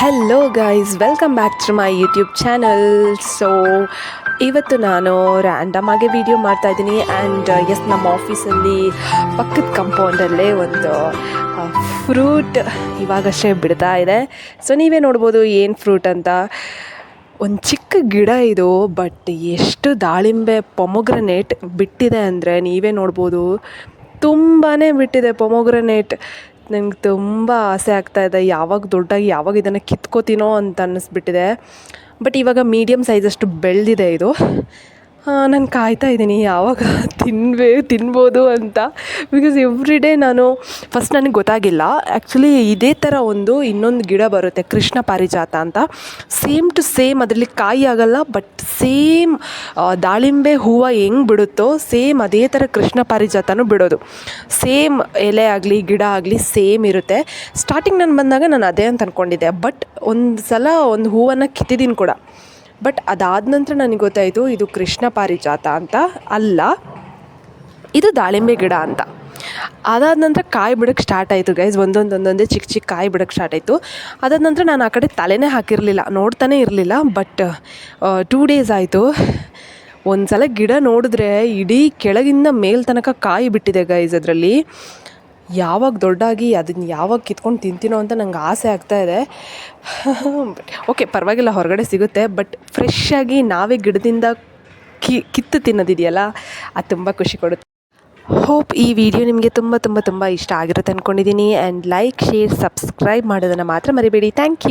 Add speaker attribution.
Speaker 1: Hello guys welcome back to my YouTube channel so ಇವತ್ತು ನಾನು random ಆಗಿ video ಮಾಡ್ತಾ ಇದ್ದೀನಿ. ಆ್ಯಂಡ್ ಎಸ್ ನಮ್ಮ ಆಫೀಸಲ್ಲಿ ಪಕ್ಕದ ಕಂಪೌಂಡಲ್ಲೇ ಒಂದು ಫ್ರೂಟ್ ಇವಾಗಷ್ಟೇ ಬಿಡ್ತಾ ಇದೆ. ಸೊ ನೀವೇ ನೋಡ್ಬೋದು ಏನು ಫ್ರೂಟ್ ಅಂತ. ಒಂದು ಚಿಕ್ಕ ಗಿಡ ಇದು ಬಟ್ ಎಷ್ಟು ದಾಳಿಂಬೆ ಪೊಮೊಗ್ರನೇಟ್ ಬಿಟ್ಟಿದೆ ಅಂದರೆ ನೀವೇ ನೋಡ್ಬೋದು. ತುಂಬಾ ಬಿಟ್ಟಿದೆ ಪೊಮೊಗ್ರನೇಟ್ ನಂಗೆ ತುಂಬ ಆಸೆ ಆಗ್ತಾ ಇದೆ. ಯಾವಾಗ ದೊಡ್ಡಾಗಿ ಯಾವಾಗ ಇದನ್ನು ಕಿತ್ಕೋತೀನೋ ಅಂತ ಅನ್ನಿಸ್ಬಿಟ್ಟಿದೆ. ಬಟ್ ಇವಾಗ ಮೀಡಿಯಮ್ ಸೈಜಷ್ಟು ಬೆಳೆದಿದೆ ಇದು. ನಾನು ಕಾಯ್ತಾ ಇದ್ದೀನಿ, ಯಾವಾಗ ತಿನ್ಬೇ, ತಿನ್ಬೋದು ಅಂತ. ಬಿಕಾಸ್ ಎವ್ರಿ ಡೇ ನಾನು ಫಸ್ಟ್ ನನಗೆ ಗೊತ್ತಾಗಿಲ್ಲ. ಆ್ಯಕ್ಚುಲಿ ಇದೇ ಥರ ಒಂದು ಇನ್ನೊಂದು ಗಿಡ ಬರುತ್ತೆ, ಕೃಷ್ಣ ಪಾರಿಜಾತ ಅಂತ. ಸೇಮ್ ಟು ಸೇಮ್ ಅದರಲ್ಲಿ ಕಾಯಿ ಆಗಲ್ಲ ಬಟ್ ಸೇಮ್ ದಾಳಿಂಬೆ ಹೂವು ಹೆಂಗೆ ಬಿಡುತ್ತೋ ಸೇಮ್ ಅದೇ ಥರ ಕೃಷ್ಣ ಪಾರಿಜಾತನೂ ಬಿಡೋದು. ಸೇಮ್ ಎಲೆ ಆಗಲಿ, ಗಿಡ ಆಗಲಿ ಸೇಮ್ ಇರುತ್ತೆ. ಸ್ಟಾರ್ಟಿಂಗ್ ನಾನು ಬಂದಾಗ ನಾನು ಅದೇ ಅಂತ ಅಂದ್ಕೊಂಡಿದ್ದೆ ಬಟ್ ಒಂದು ಸಲ ಒಂದು ಹೂವನ್ನು ಕಿತ್ತಿದ್ದೀನಿ ಕೂಡ. ಬಟ್ ಅದಾದ ನಂತರ ನನಗೆ ಗೊತ್ತಾಯಿತು, ಇದು ಕೃಷ್ಣ ಪಾರಿಜಾತ ಅಂತ. ಅಲ್ಲ, ಇದು ದಾಳಿಂಬೆ ಗಿಡ ಅಂತ. ಅದಾದ ನಂತರ ಕಾಯಿ ಬಿಡೋಕ್ಕೆ ಸ್ಟಾರ್ಟ್ ಆಯಿತು ಗೈಸ್ ಒಂದೊಂದು ಒಂದೊಂದೇ ಚಿಕ್ಕ ಚಿಕ್ಕ ಕಾಯಿ ಬಿಡೋಕ್ಕೆ ಸ್ಟಾರ್ಟ್ ಆಯಿತು. ಅದಾದ ನಂತರ ನಾನು ಆ ಕಡೆ ತಲೆನೇ ಹಾಕಿರಲಿಲ್ಲ, ನೋಡ್ತಾನೆ ಇರಲಿಲ್ಲ, ಬಟ್ ಟೂ ಡೇಸ್ ಆಯಿತು. ಒಂದು ಸಲ ಗಿಡ ನೋಡಿದ್ರೆ ಇಡೀ ಕೆಳಗಿಂದ ಮೇಲ್ ತನಕ ಕಾಯಿ ಬಿಟ್ಟಿದೆ ಗೈಸ್ ಅದರಲ್ಲಿ. ಯಾವಾಗ ದೊಡ್ಡಾಗಿ ಅದನ್ನ ಯಾವಾಗ ಕಿತ್ಕೊಂಡು ತಿಂತೀನೋ ಅಂತ ನಂಗೆ ಆಸೆ ಆಗ್ತಾ ಇದೆ. ಓಕೆ ಪರವಾಗಿಲ್ಲ, ಹೊರಗಡೆ ಸಿಗುತ್ತೆ ಬಟ್ ಫ್ರೆಶ್ಶಾಗಿ ನಾವೇ ಗಿಡದಿಂದ ಕಿ, ಕಿತ್ತು ತಿನ್ನೋದಿದೆಯಲ್ಲ, ಅದು ತುಂಬ ಖುಷಿ ಕೊಡುತ್ತೆ. ಹೋಪ್ ಈ ವಿಡಿಯೋ ನಿಮಗೆ ತುಂಬ ತುಂಬ ತುಂಬ ಇಷ್ಟ ಆಗಿರುತ್ತೆ ಅಂದ್ಕೊಂಡಿದ್ದೀನಿ ಆ್ಯಂಡ್ ಲೈಕ್ ಶೇರ್ ಸಬ್ಸ್ಕ್ರೈಬ್ ಮಾಡೋದನ್ನು ಮಾತ್ರ ಮರಿಬೇಡಿ. Thank you